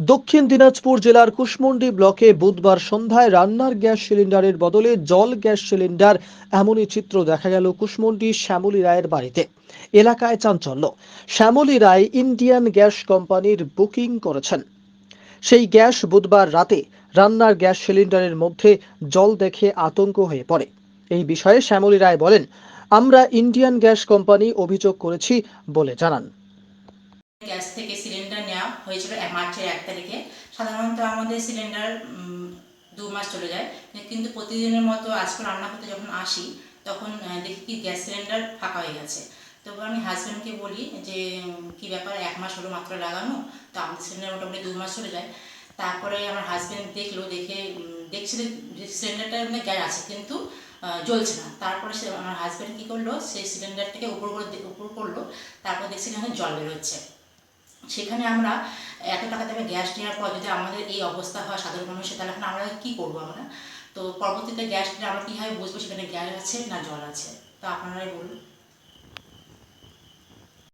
দক্ষিণ দিনাজপুর জেলার কুশমন্ডি ব্লকে বুধবার সন্ধ্যায় রান্নার গ্যাস সিলিন্ডারের বদলে জল গ্যাস সিলিন্ডার এমনই চিত্র দেখা গেল কুশমন্ডি শ্যামলী রায়ের বাড়িতে। এলাকায় চাঞ্চল্য। শ্যামলী রায় ইন্ডিয়ান গ্যাস কোম্পানির বুকিং করেছেন। সেই গ্যাস বুধবার রাতে রান্নার গ্যাস সিলিন্ডারের মধ্যে জল দেখে আতঙ্ক হয়ে পড়ে। এই বিষয়ে শ্যামলী রায় বলেন, আমরা ইন্ডিয়ান গ্যাস কোম্পানি অভিযোগ করেছি বলে জানান। গ্যাস থেকে সিলিন্ডার নেওয়া হয়েছিল মার্চের এক তারিখে। সাধারণত আমাদের সিলিন্ডার দু মাস চলে যায়। কিন্তু প্রতিদিনের মতো আজকে রান্না করতে যখন আসি তখন দেখি কি গ্যাস সিলিন্ডার ফাঁকা হয়ে গেছে। তবে আমি হাজব্যান্ডকে বলি যে কি ব্যাপার এক মাস হলো মাত্র লাগানো তো আমাদের সিলিন্ডার মোটামুটি দু মাস চলে যায়। তারপরে আমার হাজব্যান্ড দেখল দেখে উম, দেখছে যে সিলিন্ডারটার মধ্যে গ্যাস আছে কিন্তু জ্বলছে না। তারপরে সে আমার হাজব্যান্ড কী করল সেই সিলিন্ডারটাকে উপর করে উপর করল। তারপর দেখছি এখানে জল বেরোচ্ছে। সেখানে আমরা এত টাকা থেকে গ্যাস নেওয়ার পর যদি আমাদের এই অবস্থা হয় সাধারণ মানুষের, তাহলে এখন আমরা কী করব আমরা? তো পরবর্তীতে গ্যাস নিয়ে আমরা কীভাবে বুঝব সেখানে গ্যাস আছে না জল আছে? তো আপনারাই বলুন।